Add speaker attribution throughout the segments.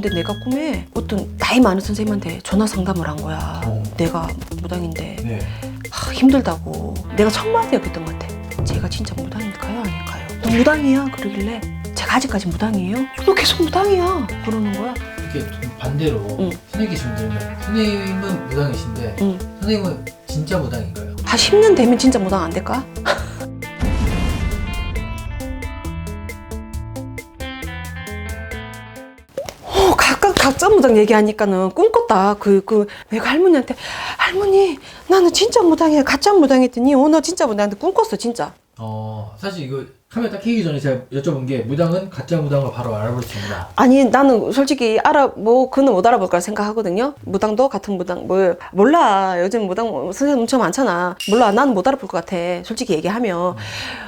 Speaker 1: 근데 내가 꿈에 어떤 나이 많은 선생님한테 전화 상담을 한 거야.
Speaker 2: 어.
Speaker 1: 내가 무당인데
Speaker 2: 네.
Speaker 1: 아, 힘들다고. 내가 첫 마디가 그랬던 것 같아. 제가 진짜 무당일까요? 아닐까요? 너 무당이야? 그러길래 제가 아직까지 무당이에요? 너 계속 무당이야. 그러는 거야.
Speaker 2: 이렇게 좀 반대로
Speaker 1: 응.
Speaker 2: 선생님 계시면 들면 선생님은 무당이신데
Speaker 1: 응.
Speaker 2: 선생님은 진짜 무당인가요?
Speaker 1: 한 10년 되면 진짜 무당 안 될까? 각각 각자 무당 얘기하니까는 꿈꿨다. 그, 그, 내가 할머니한테, 할머니, 나는 진짜 무당이야. 가짜 무당했더니, 어, 너 진짜 무당한테 꿈꿨어, 진짜.
Speaker 2: 어 사실 이거 카메라 딱 켜기 전에 제가 여쭤본 게 무당은 가짜 무당을 바로 알아볼 수 있나?
Speaker 1: 아니, 나는 솔직히 알아, 뭐, 그는 못 알아볼 거라 생각하거든요. 무당도 같은 무당, 뭐, 몰라. 요즘 무당 선생님 엄청 많잖아. 몰라. 나는 못 알아볼 것 같아. 솔직히 얘기하면.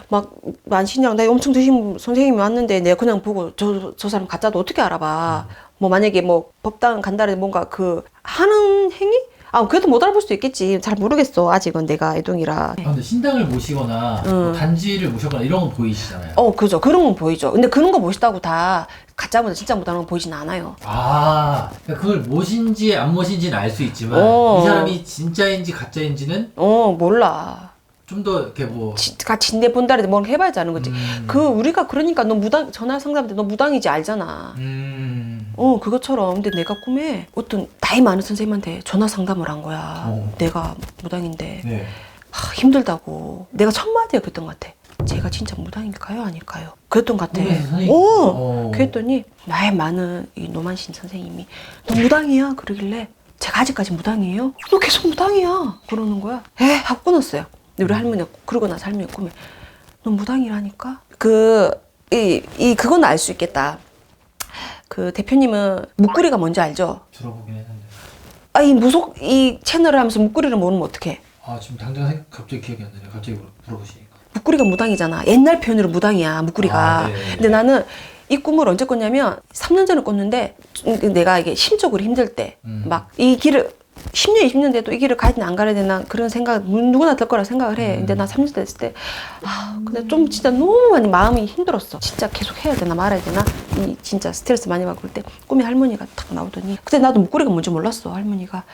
Speaker 1: 막, 만신이랑 나 엄청 드신 선생님이 왔는데 내가 그냥 보고 저, 저 사람 가짜도 어떻게 알아봐. 뭐, 만약에 뭐, 법당 간다는 뭔가 그, 하는 행위? 아, 그래도 못 알아볼 수도 있겠지. 잘 모르겠어. 아직은 내가 애동이라.
Speaker 2: 아, 근데 신당을 모시거나
Speaker 1: 응.
Speaker 2: 뭐 단지를 모셨거나 이런 건 보이시잖아요.
Speaker 1: 어, 그죠. 그런 건 보이죠. 근데 그런 거 멋있다고 다 가짜보다 진짜 못하는 건 보이진 않아요.
Speaker 2: 아, 그러니까 그걸 모신지 안 모신지는 알 수 있지만
Speaker 1: 어.
Speaker 2: 이 사람이 진짜인지 가짜인지는
Speaker 1: 어, 몰라.
Speaker 2: 좀 더 이렇게 뭐
Speaker 1: 지, 가 진대 본다는데 뭘 해봐야지 아는 거지.
Speaker 2: 음.
Speaker 1: 그 우리가 그러니까 너 무당 전화 상담할 때너 무당이지 알잖아.
Speaker 2: 음,
Speaker 1: 어 그것처럼 근데 내가 꿈에 어떤 나이 많은 선생님한테 전화 상담을 한 거야.
Speaker 2: 어.
Speaker 1: 내가 무당인데
Speaker 2: 네.
Speaker 1: 하, 힘들다고. 내가 첫 마디가 그랬던 것 같아. 제가 진짜 무당일까요? 아닐까요? 그랬던 것 같아.
Speaker 2: 꿈에서 선생님-
Speaker 1: 어.
Speaker 2: 어.
Speaker 1: 그랬더니 나이 많은 이 노만신 선생님이 너 무당이야? 그러길래 제가 아직까지 무당이에요? 너 계속 무당이야. 그러는 거야. 에 하고 끊었어요. 우리 할머니가 그러고 나서 할머니 꿈에 너 무당이라니까? 그, 이, 이, 그건 알 수 있겠다. 그 대표님은 묵구리가 뭔지 알죠?
Speaker 2: 들어보긴 했는데.
Speaker 1: 아, 이 무속, 이 채널을 하면서 묵구리를 모르면 어떡해.
Speaker 2: 아 지금 당장 생- 갑자기 기억이 안 나네요. 갑자기 물어- 물어보시니까.
Speaker 1: 묵구리가 무당이잖아. 옛날 표현으로 무당이야, 묵구리가.
Speaker 2: 아, 네.
Speaker 1: 근데 나는 이 꿈을 언제 꿨냐면 3년 전에 꿨는데 좀 내가 이게 심적으로 힘들 때
Speaker 2: 음.
Speaker 1: 막 이 길을 10년, 20년 돼도 이 길을 가야 되나 안 가야 되나 그런 생각 누구나 들 거라 생각을 해. 근데
Speaker 2: 음.
Speaker 1: 나 3년 됐을 때 아, 근데 좀 진짜 너무 많이 마음이 힘들었어. 진짜 계속 해야 되나 말아야 되나 이 진짜 스트레스 많이 받고 그럴 때 꿈에 할머니가 탁 나오더니 그때 나도 묵구리가 뭔지 몰랐어. 할머니가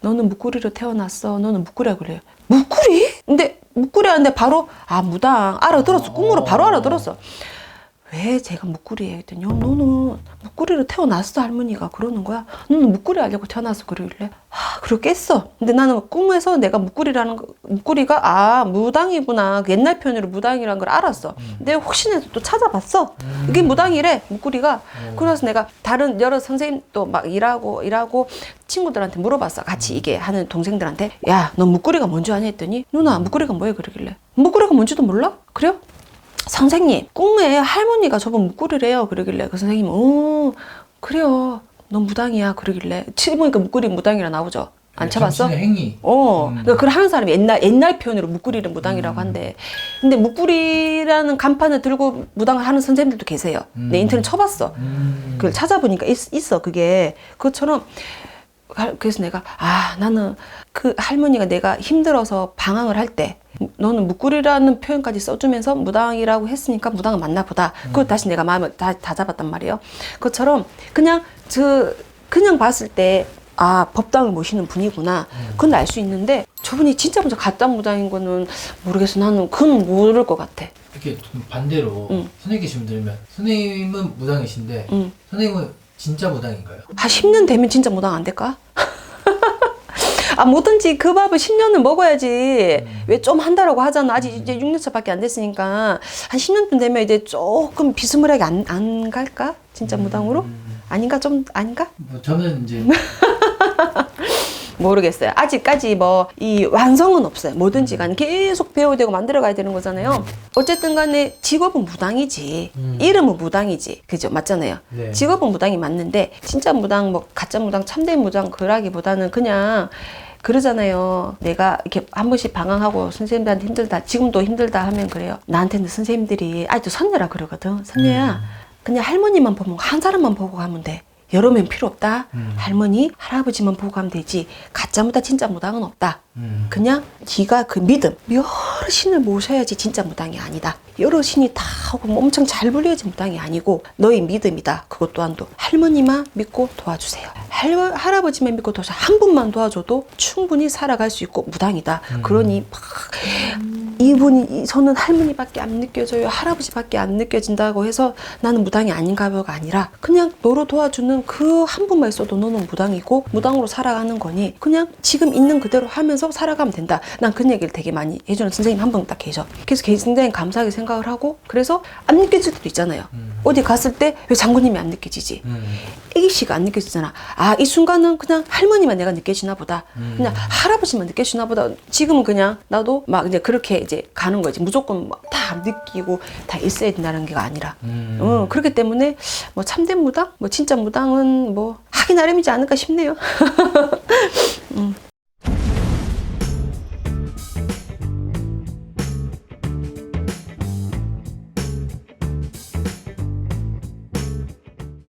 Speaker 1: 너는 묵구리로 태어났어. 너는 묵구리야 그래요. 묵구리? 근데 묵구리 하는데 바로 아 무당 알아들었어. 꿈으로 바로 알아들었어. 왜 제가 묵구리에 했더니 어, 너는 묵구리로 태어났어 할머니가 그러는 거야 너는 묵구리 하려고 태어났어 그러길래 아 그리고 깼어. 근데 나는 꿈에서 내가 묵구리라는 거, 묵구리가 아 무당이구나. 그 옛날 표현으로 무당이라는 걸 알았어. 근데 혹시나 또 찾아봤어. 이게 무당이래 묵구리가. 그래서 내가 다른 여러 선생님 또 막 일하고 일하고 친구들한테 물어봤어. 같이 이게 하는 동생들한테. 야너 묵구리가 뭔지 아니 했더니 누나 묵구리가 뭐야 그러길래. 묵구리가 뭔지도 몰라? 그래요? 선생님 꿈에 할머니가 저번 묵구리래요. 그러길래 그 선생님 어 그래요 너 무당이야 그러길래 치보니까 묵구리 무당이라 나오죠 안 쳐봤어?
Speaker 2: 행위.
Speaker 1: 어,
Speaker 2: 음.
Speaker 1: 그러니까 그걸 하는 사람이 옛날 옛날 표현으로 묵구리를 무당이라고
Speaker 2: 음.
Speaker 1: 한대. 근데 묵구리라는 간판을 들고 무당을 하는 선생님들도 계세요. 내
Speaker 2: 음.
Speaker 1: 인터넷 쳐봤어.
Speaker 2: 음.
Speaker 1: 그걸 찾아보니까 있, 어 그게 그것처럼 할- 그래서 내가 아 나는 그 할머니가 내가 힘들어서 방황을 할 때 너는 묵구리라는 표현까지 써주면서 무당이라고 했으니까 무당은 맞나 보다 그걸 다시 내가 마음을 다, 다 잡았단 말이에요 그것처럼 그냥 저 그냥 봤을 때 아 법당을 모시는 분이구나 그건 알 수 있는데 저분이 진짜 무당 가짜 무당인 거는 모르겠어 나는 그건 모를 것 같아
Speaker 2: 이렇게 좀 반대로
Speaker 1: 응.
Speaker 2: 선생님 계시면 들면 선생님은 무당이신데
Speaker 1: 응.
Speaker 2: 선생님은 진짜 무당인가요?
Speaker 1: 한 10년 되면 진짜 무당 안 될까? 아, 뭐든지 그 밥을 10년은 먹어야지. 왜좀 한다라고 하잖아. 아직 이제 6년 차밖에 안 됐으니까. 한 10년쯤 되면 이제 조금 비스무리하게 안, 안 갈까? 진짜 무당으로?
Speaker 2: 음,
Speaker 1: 아닌가? 좀, 아닌가?
Speaker 2: 뭐 저는 이제
Speaker 1: 모르겠어요. 아직까지 뭐, 이 완성은 없어요. 뭐든지 간에 계속 배워야 되고 만들어 가야 되는 거잖아요. 어쨌든 간에 직업은 무당이지.
Speaker 2: 음.
Speaker 1: 이름은 무당이지. 그죠? 맞잖아요.
Speaker 2: 네.
Speaker 1: 직업은 무당이 맞는데 진짜 무당 뭐 가짜 무당 참된 무당 그라기보다는 그냥 그러잖아요. 내가 이렇게 한 번씩 방황하고 선생님들한테 힘들다 지금도 힘들다 하면 그래요. 나한테는 선생님들이 아직도 선녀라 그러거든. 선녀야.
Speaker 2: 음.
Speaker 1: 그냥 할머니만 보면 한 사람만 보고 가면 돼. 여러 명 필요 없다.
Speaker 2: 음.
Speaker 1: 할머니, 할아버지만 보고 가면 되지. 가짜 무당, 진짜 무당은 없다.
Speaker 2: 음.
Speaker 1: 그냥 네가 그 믿음 여러 신을 모셔야지 진짜 무당이 아니다 여러 신이 다 하고 뭐 엄청 잘 불려야지 무당이 아니고 너의 믿음이다 그것 또한 도 할머니만 믿고 도와주세요 할, 할아버지만 믿고 도와주세요 한 분만 도와줘도 충분히 살아갈 수 있고 무당이다. 그러니 막 이분이 이- 저는 할머니밖에 안 느껴져요. 할아버지밖에 안 느껴진다고 해서 나는 무당이 아닌가 봐가 아니라 그냥 너로 도와주는 그 한 분만 있어도 너는 무당이고 무당으로 살아가는 거니 그냥 지금 있는 그대로 하면서 살아가면 된다. 난 그 얘기를 되게 많이 해주는 선생님 한 분 딱 계셔. 그래서 굉장히 감사하게 생각을 하고 그래서 안 느껴질 때도 있잖아요.
Speaker 2: 음.
Speaker 1: 어디 갔을 때 왜 장군님이 안 느껴지지
Speaker 2: 음.
Speaker 1: 애기 씨가 안 느껴지잖아. 아, 이 순간은 그냥 할머니만 내가 느껴지나 보다.
Speaker 2: 음.
Speaker 1: 그냥 할아버지만 느껴지나 보다. 지금은 그냥 나도 막 이제 그렇게 이제 가는 거지. 무조건 막다 느끼고 다 있어야 된다는 게 아니라.
Speaker 2: 음.
Speaker 1: 어, 그렇기 때문에 뭐 참된 무당, 뭐 진짜 무당은 뭐 하기 나름이지 않을까 싶네요. 음.